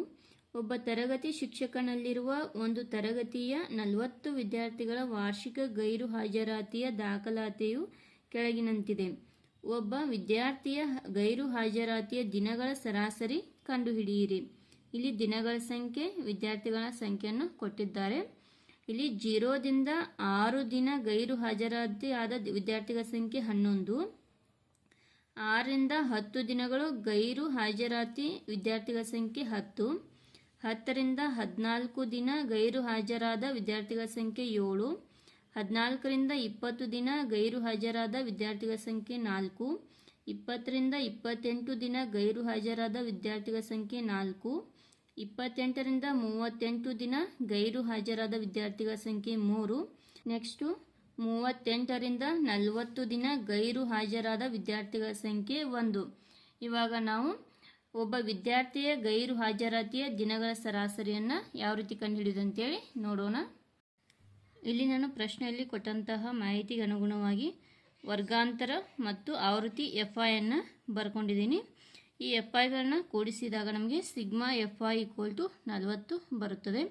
ಒಬ್ಬ ತರಗತಿ ಶಿಕ್ಷಕನಲ್ಲಿರುವ ಒಂದು ತರಗತಿಯ ನಲವತ್ತು ವಿದ್ಯಾರ್ಥಿಗಳ ವಾರ್ಷಿಕ ಗೈರು ಹಾಜರಾತಿಯ ದಾಖಲಾತಿಯು ಕೆಳಗಿನಂತಿದೆ. ಒಬ್ಬ ವಿದ್ಯಾರ್ಥಿಯ ಗೈರು ಹಾಜರಾತಿಯ ದಿನಗಳ ಸರಾಸರಿ ಕಂಡುಹಿಡಿಯಿರಿ. ಇಲ್ಲಿ ದಿನಗಳ ಸಂಖ್ಯೆ, ವಿದ್ಯಾರ್ಥಿಗಳ ಸಂಖ್ಯೆಯನ್ನು ಕೊಟ್ಟಿದ್ದಾರೆ. ಇಲ್ಲಿ ಜೀರೋದಿಂದ ಆರು ದಿನ ಗೈರು ಹಾಜರಾತಿ ಆದ ವಿದ್ಯಾರ್ಥಿಗಳ ಸಂಖ್ಯೆ ಹನ್ನೊಂದು. ಆರರಿಂದ ಹತ್ತು ದಿನಗಳು ಗೈರು ಹಾಜರಾತಿ ವಿದ್ಯಾರ್ಥಿಗಳ ಸಂಖ್ಯೆ ಹತ್ತು. ಹತ್ತರಿಂದ ಹದಿನಾಲ್ಕು ದಿನ ಗೈರು ಹಾಜರಾದ ವಿದ್ಯಾರ್ಥಿಗಳ ಸಂಖ್ಯೆ ಏಳು. ಹದಿನಾಲ್ಕರಿಂದ ಇಪ್ಪತ್ತು ದಿನ ಗೈರು ಹಾಜರಾದ ವಿದ್ಯಾರ್ಥಿಗಳ ಸಂಖ್ಯೆ ನಾಲ್ಕು. ಇಪ್ಪತ್ತರಿಂದ ಇಪ್ಪತ್ತೆಂಟು ದಿನ ಗೈರು ಹಾಜರಾದ ವಿದ್ಯಾರ್ಥಿಗಳ ಸಂಖ್ಯೆ ನಾಲ್ಕು. ಇಪ್ಪತ್ತೆಂಟರಿಂದ ಮೂವತ್ತೆಂಟು ದಿನ ಗೈರು ಹಾಜರಾದ ವಿದ್ಯಾರ್ಥಿಗಳ ಸಂಖ್ಯೆ ಮೂರು. ನೆಕ್ಸ್ಟು ಮೂವತ್ತೆಂಟರಿಂದ ನಲವತ್ತು ದಿನ ಗೈರು ಹಾಜರಾದ ವಿದ್ಯಾರ್ಥಿಗಳ ಸಂಖ್ಯೆ ಒಂದು. ಇವಾಗ ನಾವು ಒಬ್ಬ ವಿದ್ಯಾರ್ಥಿಯ ಗೈರು ಹಾಜರಾತಿಯ ದಿನಗಳ ಸರಾಸರಿಯನ್ನು ಯಾವ ರೀತಿ ಕಂಡುಹಿಡಿದು ಅಂತೇಳಿ ನೋಡೋಣ. ಇಲ್ಲಿ ನಾನು ಪ್ರಶ್ನೆಯಲ್ಲಿ ಕೊಟ್ಟಂತಹ ಮಾಹಿತಿಗೆ ಅನುಗುಣವಾಗಿ ವರ್ಗಾಂತರ ಮತ್ತು ಆವೃತ್ತಿ ಎಫ್ ಐ ಅನ್ನು ಬರ್ಕೊಂಡಿದ್ದೀನಿ. ಈ ಎಫ್ ಐಗಳನ್ನ ಕೂಡಿಸಿದಾಗ ನಮಗೆ sigma F I equal to ನಲವತ್ತು ಬರುತ್ತದೆ.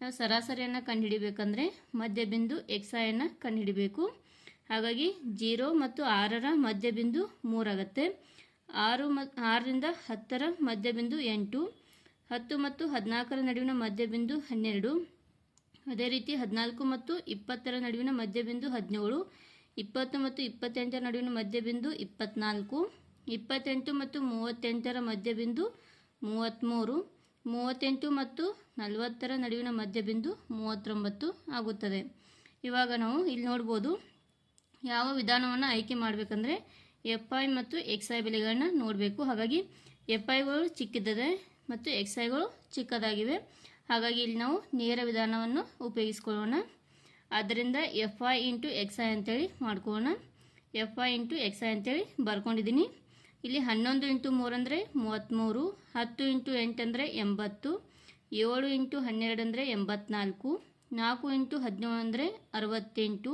ನಾವು ಸರಾಸರಿಯನ್ನು ಕಂಡುಹಿಡಿಬೇಕಂದ್ರೆ ಮಧ್ಯಬಿಂದು ಎಕ್ಸ್ ಐಯನ್ನು ಕಂಡುಹಿಡಿಬೇಕು. ಹಾಗಾಗಿ ಜೀರೋ ಮತ್ತು ಆರರ ಮಧ್ಯಬಿಂದು ಮೂರಾಗತ್ತೆ. ಆರು ಮ, ಆರರಿಂದ ಹತ್ತರ ಮಧ್ಯಬಿಂದು ಎಂಟು. ಹತ್ತು ಮತ್ತು ಹದಿನಾಲ್ಕರ ನಡುವಿನ ಮಧ್ಯಬಿಂದು ಹನ್ನೆರಡು. ಅದೇ ರೀತಿ ಹದಿನಾಲ್ಕು ಮತ್ತು ಇಪ್ಪತ್ತರ ನಡುವಿನ ಮಧ್ಯಬಿಂದು ಹದಿನೇಳು. ಇಪ್ಪತ್ತು ಮತ್ತು ಇಪ್ಪತ್ತೆಂಟರ ನಡುವಿನ ಮಧ್ಯಬಿಂದು ಇಪ್ಪತ್ನಾಲ್ಕು. ಇಪ್ಪತ್ತೆಂಟು ಮತ್ತು ಮೂವತ್ತೆಂಟರ ಮಧ್ಯಬಿಂದು ಮೂವತ್ತ್ಮೂರು, ಮೂವತ್ತೆಂಟು ಮತ್ತು ನಲವತ್ತರ ನಡುವಿನ ಮಧ್ಯಬಿಂದು ಮೂವತ್ತೊಂಬತ್ತು ಆಗುತ್ತದೆ. ಇವಾಗ ನಾವು ಇಲ್ಲಿ ನೋಡ್ಬೋದು ಯಾವ ವಿಧಾನವನ್ನು ಆಯ್ಕೆ ಮಾಡಬೇಕಂದ್ರೆ ಎಫ್ ಐ ಮತ್ತು ಎಕ್ಸ್ ಐ ಬೆಲೆಗಳನ್ನ ನೋಡಬೇಕು. ಹಾಗಾಗಿ ಎಫ್ ಐಗಳು ಚಿಕ್ಕಿದ್ದದೆ ಮತ್ತು ಎಕ್ಸ್ ಐಗಳು ಚಿಕ್ಕದಾಗಿವೆ. ಹಾಗಾಗಿ ಇಲ್ಲಿ ನಾವು ನೇರ ವಿಧಾನವನ್ನು ಉಪಯೋಗಿಸ್ಕೊಳ್ಳೋಣ. ಆದ್ದರಿಂದ F I into X I ಅಂತೇಳಿ ಮಾಡ್ಕೊಳ್ಳೋಣ. F I into X I ಅಂತೇಳಿ ಬರ್ಕೊಂಡಿದ್ದೀನಿ. ಇಲ್ಲಿ ಹನ್ನೊಂದು ಇಂಟು ಮೂರು ಅಂದರೆ ಮೂವತ್ತ್ಮೂರು ಹತ್ತು ಇಂಟು ಎಂಟು ಅಂದರೆ ಎಂಬತ್ತು, ಏಳು ಇಂಟು ಹನ್ನೆರಡು ಅಂದರೆ ಎಂಬತ್ನಾಲ್ಕು, ನಾಲ್ಕು ಇಂಟು ಹದಿನೇಳು ಅಂದರೆ ಅರವತ್ತೆಂಟು,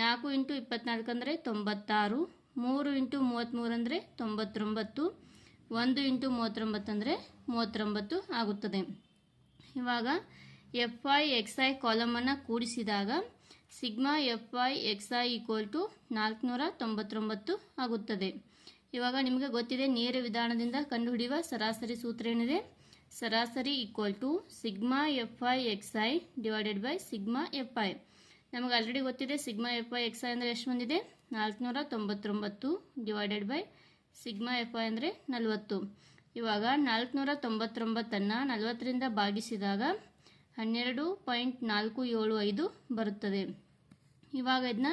ನಾಲ್ಕು ಇಂಟು ಇಪ್ಪತ್ನಾಲ್ಕು ಅಂದರೆ ತೊಂಬತ್ತಾರು, ಮೂರು ಇಂಟು ಮೂವತ್ತ್ಮೂರು ಅಂದರೆ ತೊಂಬತ್ತೊಂಬತ್ತು, ಒಂದು ಇಂಟು ಮೂವತ್ತೊಂಬತ್ತು ಅಂದರೆ ಮೂವತ್ತೊಂಬತ್ತು ಆಗುತ್ತದೆ. ಇವಾಗ ಎಫ್ ಐ ಎಕ್ಸ್ ಐ ಕಾಲಮನ್ನು ಕೂಡಿಸಿದಾಗ sigma F I X I equal to ನಾಲ್ಕುನೂರ ತೊಂಬತ್ತೊಂಬತ್ತು ಆಗುತ್ತದೆ. ಇವಾಗ ನಿಮಗೆ ಗೊತ್ತಿದೆ ನೇರ ವಿಧಾನದಿಂದ ಕಂಡುಹಿಡಿಯುವ ಸರಾಸರಿ ಸೂತ್ರ ಏನಿದೆ? ಸರಾಸರಿ equal to sigma F I X I divided by sigma F I ನಮಗೆ ಆಲ್ರೆಡಿ ಗೊತ್ತಿದೆ sigma F I X I ಅಂದರೆ ಎಷ್ಟು ಬಂದಿದೆ? ನಾಲ್ಕುನೂರ ತೊಂಬತ್ತೊಂಬತ್ತು divided by sigma F I ಅಂದರೆ ನಲವತ್ತು. ಇವಾಗ ನಾಲ್ಕುನೂರ ತೊಂಬತ್ತೊಂಬತ್ತನ್ನು ನಲವತ್ತರಿಂದ ಭಾಗಿಸಿದಾಗ ಹನ್ನೆರಡು ಪಾಯಿಂಟ್ ನಾಲ್ಕು ಏಳು ಐದು ಬರುತ್ತದೆ. ಇವಾಗ ಇದನ್ನ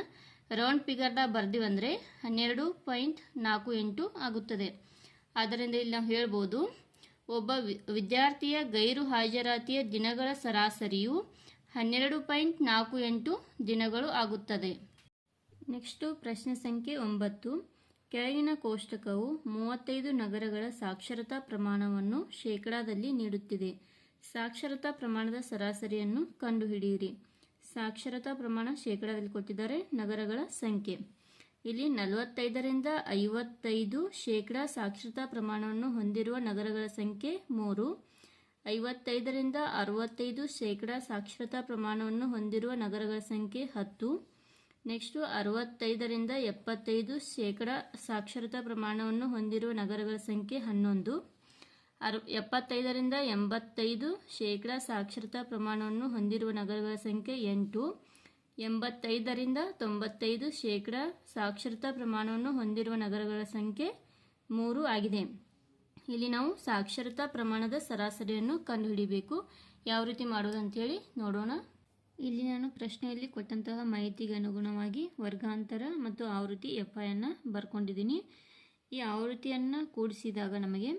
ರೌಂಡ್ ಫಿಗರ್ನ ಬರೆದಿವಂದರೆ ಹನ್ನೆರಡು ಪಾಯಿಂಟ್ ನಾಲ್ಕು ಎಂಟು ಆಗುತ್ತದೆ. ಆದ್ದರಿಂದ ಇಲ್ಲಿ ನಾವು ಹೇಳ್ಬೋದು, ಒಬ್ಬ ವಿದ್ಯಾರ್ಥಿಯ ಗೈರು ಹಾಜರಾತಿಯ ದಿನಗಳ ಸರಾಸರಿಯು ಹನ್ನೆರಡು ಪಾಯಿಂಟ್ ನಾಲ್ಕು ಎಂಟು ದಿನಗಳು ಆಗುತ್ತದೆ. ನೆಕ್ಸ್ಟು ಪ್ರಶ್ನೆ ಸಂಖ್ಯೆ ಒಂಬತ್ತು. ಕೆಳಗಿನ ಕೋಷ್ಟಕವು ಮೂವತ್ತೈದು ನಗರಗಳ ಸಾಕ್ಷರತಾ ಪ್ರಮಾಣವನ್ನು ಶೇಕಡಾದಲ್ಲಿ ನೀಡುತ್ತಿದೆ. ಸಾಕ್ಷರತಾ ಪ್ರಮಾಣದ ಸರಾಸರಿಯನ್ನು ಕಂಡುಹಿಡಿಯಿರಿ. ಸಾಕ್ಷರತಾ ಪ್ರಮಾಣ ಶೇಕಡಾದಲ್ಲಿ ಕೊಟ್ಟಿದ್ದಾರೆ ನಗರಗಳ ಸಂಖ್ಯೆ. ಇಲ್ಲಿ ನಲವತ್ತೈದರಿಂದ ಐವತ್ತೈದು ಶೇಕಡಾ ಸಾಕ್ಷರತಾ ಪ್ರಮಾಣವನ್ನು ಹೊಂದಿರುವ ನಗರಗಳ ಸಂಖ್ಯೆ ಮೂರು. ಐವತ್ತೈದರಿಂದ ಅರವತ್ತೈದು ಶೇಕಡಾ ಸಾಕ್ಷರತಾ ಪ್ರಮಾಣವನ್ನು ಹೊಂದಿರುವ ನಗರಗಳ ಸಂಖ್ಯೆ ಹತ್ತು. ನೆಕ್ಸ್ಟು ಅರವತ್ತೈದರಿಂದ ಎಪ್ಪತ್ತೈದು ಶೇಕಡ ಸಾಕ್ಷರತಾ ಪ್ರಮಾಣವನ್ನು ಹೊಂದಿರುವ ನಗರಗಳ ಸಂಖ್ಯೆ ಹನ್ನೊಂದು. ಅರು ಎಪ್ಪತ್ತೈದರಿಂದ ಎಂಬತ್ತೈದು ಶೇಕಡ ಸಾಕ್ಷರತಾ ಪ್ರಮಾಣವನ್ನು ಹೊಂದಿರುವ ನಗರಗಳ ಸಂಖ್ಯೆ ಎಂಟು. ಎಂಬತ್ತೈದರಿಂದ ತೊಂಬತ್ತೈದು ಶೇಕಡ ಸಾಕ್ಷರತಾ ಪ್ರಮಾಣವನ್ನು ಹೊಂದಿರುವ ನಗರಗಳ ಸಂಖ್ಯೆ ಮೂರು ಆಗಿದೆ. ಇಲ್ಲಿ ನಾವು ಸಾಕ್ಷರತಾ ಪ್ರಮಾಣದ ಸರಾಸರಿಯನ್ನು ಕಂಡುಹಿಡಿಬೇಕು. ಯಾವ ರೀತಿ ಮಾಡೋದು ಅಂತೇಳಿ ನೋಡೋಣ. ಇಲ್ಲಿ ನಾನು ಪ್ರಶ್ನೆಯಲ್ಲಿ ಕೊಟ್ಟಂತಹ ಮಾಹಿತಿಗೆ ಅನುಗುಣವಾಗಿ ವರ್ಗಾಂತರ ಮತ್ತು ಆವೃತ್ತಿ ಎಫ್ ಅನ್ನು ಬರ್ಕೊಂಡಿದ್ದೀನಿ. ಈ ಆವೃತ್ತಿಯನ್ನು ಕೂಡಿಸಿದಾಗ ನಮಗೆ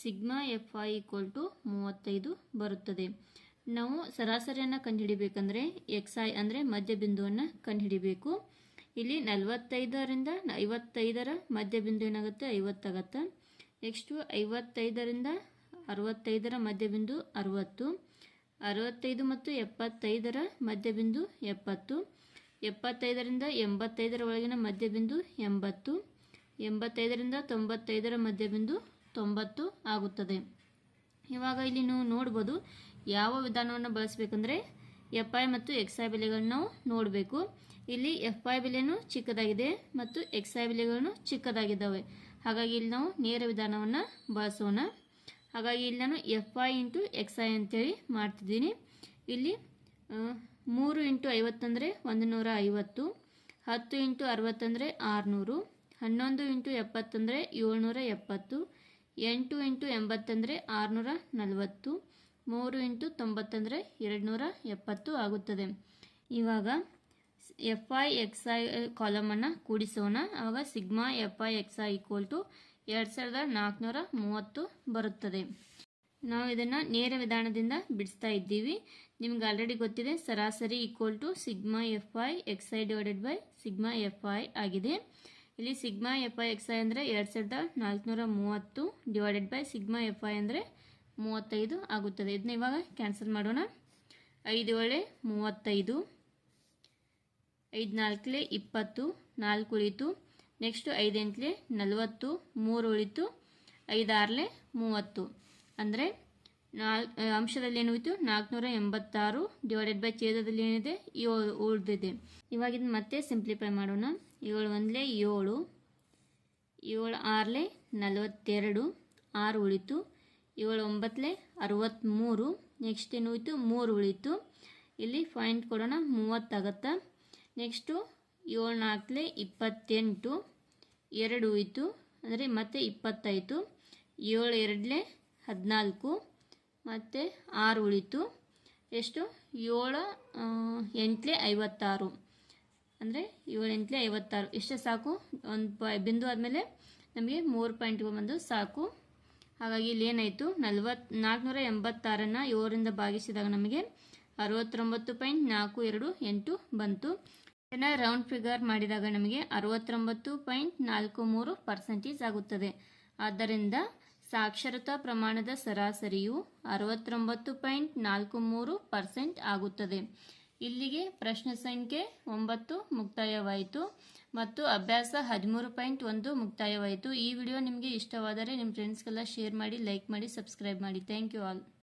sigma F I equal to ಮೂವತ್ತೈದು ಬರುತ್ತದೆ. ನಾವು ಸರಾಸರಿಯನ್ನು ಕಂಡುಹಿಡಿಬೇಕಂದ್ರೆ ಎಕ್ಸ್ ಐ ಅಂದರೆ ಮಧ್ಯಬಿಂದುವನ್ನು ಕಂಡುಹಿಡಿಬೇಕು. ಇಲ್ಲಿ ನಲವತ್ತೈದರಿಂದ ಐವತ್ತೈದರ ಮಧ್ಯಬಿಂದು ಏನಾಗುತ್ತೆ? ಐವತ್ತಾಗತ್ತೆ? ನೆಕ್ಸ್ಟು ಐವತ್ತೈದರಿಂದ ಅರವತ್ತೈದರ ಮಧ್ಯಬಿಂದು ಅರವತ್ತು. ಅರವತ್ತೈದು ಮತ್ತು ಎಪ್ಪತ್ತೈದರ ಮಧ್ಯಬಿಂದು ಎಪ್ಪತ್ತು. ಎಪ್ಪತ್ತೈದರಿಂದ ಎಂಬತ್ತೈದರ ಒಳಗಿನ ಮಧ್ಯಬಿಂದು ಎಂಬತ್ತು. ಎಂಬತ್ತೈದರಿಂದ ತೊಂಬತ್ತೈದರ ಮಧ್ಯಬಿಂದು ತೊಂಬತ್ತು ಆಗುತ್ತದೆ. ಇವಾಗ ಇಲ್ಲಿ ನೀವು ನೋಡ್ಬೋದು ಯಾವ ವಿಧಾನವನ್ನು ಬಳಸಬೇಕಂದ್ರೆ ಎಫ್ ಐ ಮತ್ತು ಎಕ್ಸ್ ಐ ಬೆಲೆಗಳನ್ನ ನಾವು ನೋಡಬೇಕು. ಇಲ್ಲಿ ಎಫ್ ಐ ಬೆಲೆನೂ ಚಿಕ್ಕದಾಗಿದೆ ಮತ್ತು ಎಕ್ಸ್ ಐ ಬೆಲೆಗಳನ್ನು ಚಿಕ್ಕದಾಗಿದ್ದಾವೆ. ಹಾಗಾಗಿ ಇಲ್ಲಿ ನಾವು ನೇರ ವಿಧಾನವನ್ನು ಬಳಸೋಣ. ಹಾಗಾಗಿ ಇಲ್ಲಿ ನಾನು F I into X I ಅಂತೇಳಿ ಮಾಡ್ತಿದ್ದೀನಿ. ಇಲ್ಲಿ ಮೂರು ಇಂಟು ಐವತ್ತಂದರೆ ಒಂದು ನೂರ ಐವತ್ತು, ಹತ್ತು ಇಂಟು ಅರವತ್ತಂದರೆ ಆರುನೂರು, ಹನ್ನೊಂದು ಇಂಟು ಎಪ್ಪತ್ತಂದರೆ ಏಳ್ನೂರ ಎಪ್ಪತ್ತು ಎಂಟು ಇಂಟು ಎಂಬತ್ತಂದರೆ ಆರುನೂರ ನಲವತ್ತು, ಮೂರು ಇಂಟು ತೊಂಬತ್ತಂದರೆ ಎರಡುನೂರ ಎಪ್ಪತ್ತು ಆಗುತ್ತದೆ. ಇವಾಗ ಎಫ್ ಐ ಎಕ್ಸ್ ಐ ಕಾಲಮನ್ನು ಕೂಡಿಸೋಣ. ಆವಾಗ sigma F I X I equal to ಎರಡು ಸಾವಿರದ ನಾಲ್ಕುನೂರ ಮೂವತ್ತು ಬರುತ್ತದೆ. ನಾವು ಇದನ್ನು ನೇರ ವಿಧಾನದಿಂದ ಬಿಡಿಸ್ತಾ ಇದ್ದೀವಿ. ನಿಮ್ಗೆ ಆಲ್ರೆಡಿ ಗೊತ್ತಿದೆ, ಸರಾಸರಿ equal to sigma F I X I divided by sigma F I ಆಗಿದೆ. ಇಲ್ಲಿ sigma F I X I ಅಂದರೆ ಎರಡು ಸಾವಿರದ ನಾಲ್ಕುನೂರ ಮೂವತ್ತು divided by sigma F I ಅಂದರೆ ಮೂವತ್ತೈದು ಆಗುತ್ತದೆ. ಇದನ್ನ ಇವಾಗ ಕ್ಯಾನ್ಸಲ್ ಮಾಡೋಣ. ಐದು ಏಳೆ ಮೂವತ್ತೈದು, ಐದು ನಾಲ್ಕಲೆ ಇಪ್ಪತ್ತು, ನಾಲ್ಕು ಉಳಿತು ನೆಕ್ಸ್ಟು ಐದೆಂಟ್ಲೆ ನಲವತ್ತು, ಮೂರು ಉಳಿತು ಐದಾರಲೆ ಮೂವತ್ತು. ಅಂದರೆ ನಾಲ್ಕು ಅಂಶದಲ್ಲಿ ಏನುಯಿತು ನಾಲ್ಕುನೂರ ಎಂಬತ್ತಾರು ಡಿವೈಡೆಡ್ ಬೈ ಛೇದದಲ್ಲಿ ಏನಿದೆ? ಈ ಉಳಿದಿದೆ. ಇವಾಗ ಇದನ್ನ ಮತ್ತೆ ಸಿಂಪ್ಲಿಫೈ ಮಾಡೋಣ. ಏಳು ಒಂದಲೇ ಏಳು ಏಳು ಆರಲೆ ನಲವತ್ತೆರಡು, ಆರು ಉಳಿತು, ಏಳು ಒಂಬತ್ತಲೆ ಅರವತ್ತ್ಮೂರು ನೆಕ್ಸ್ಟ್ ಏನು ಹೋಯಿತು ಮೂರು ಉಳಿತು. ಇಲ್ಲಿ ಪಾಯಿಂಟ್ ಕೊಡೋಣ ಮೂವತ್ತಾಗತ್ತೆ ನೆಕ್ಸ್ಟು ಏಳು ನಾಲ್ಕಲೆ ಇಪ್ಪತ್ತೆಂಟು, ಎರಡು ಉಳಿತು, ಅಂದರೆ ಮತ್ತೆ ಇಪ್ಪತ್ತಾಯಿತು ಏಳು ಎರಡಲೆ ಹದಿನಾಲ್ಕು, ಮತ್ತು ಆರು ಉಳಿತು. ಎಷ್ಟು ಏಳು ಎಂಟ್ಲೆ ಐವತ್ತಾರು. ಅಂದರೆ ಏಳೆಂಟಲೇ ಐವತ್ತಾರು. ಇಷ್ಟೇ ಸಾಕು, ಒಂದು ಪ, ಬಿಂದು ಆದಮೇಲೆ ನಮಗೆ ಮೂರು ಪಾಯಿಂಟ್ ಬಂದು ಸಾಕು. ಹಾಗಾಗಿ ಇಲ್ಲಿ ಏನಾಯಿತು? ನಲ್ವತ್ತು ನಾಲ್ಕುನೂರ ಎಂಬತ್ತಾರನ್ನು ಏಳರಿಂದ ಭಾಗಿಸಿದಾಗ ನಮಗೆ ಅರವತ್ತೊಂಬತ್ತು ಪಾಯಿಂಟ್ ನಾಲ್ಕು ಎರಡು ಎಂಟು ಬಂತು. ಇದನ್ನು ರೌಂಡ್ ಫಿಗರ್ ಮಾಡಿದಾಗ ನಮಗೆ ಅರವತ್ತೊಂಬತ್ತು ಪಾಯಿಂಟ್ ನಾಲ್ಕು ಮೂರು ಪರ್ಸೆಂಟೇಜ್ ಆಗುತ್ತದೆ. ಆದ್ದರಿಂದ ಸಾಕ್ಷರತಾ ಪ್ರಮಾಣದ ಸರಾಸರಿಯು ಅರವತ್ತೊಂಬತ್ತು ಪಾಯಿಂಟ್ ನಾಲ್ಕು ಮೂರು ಪರ್ಸೆಂಟ್ ಆಗುತ್ತದೆ. ಇಲ್ಲಿಗೆ ಪ್ರಶ್ನೆ ಸಂಖ್ಯೆ ಒಂಬತ್ತು ಮುಕ್ತಾಯವಾಯಿತು ಮತ್ತು ಅಭ್ಯಾಸ ಹದಿಮೂರು ಪಾಯಿಂಟ್ ಒಂದು ಮುಕ್ತಾಯವಾಯಿತು. ಈ ವಿಡಿಯೋ ನಿಮಗೆ ಇಷ್ಟವಾದರೆ ನಿಮ್ಮ ಫ್ರೆಂಡ್ಸ್ಗೆಲ್ಲ ಶೇರ್ ಮಾಡಿ ಲೈಕ್ ಮಾಡಿ ಸಬ್ಸ್ಕ್ರೈಬ್ ಮಾಡಿ. Thank you all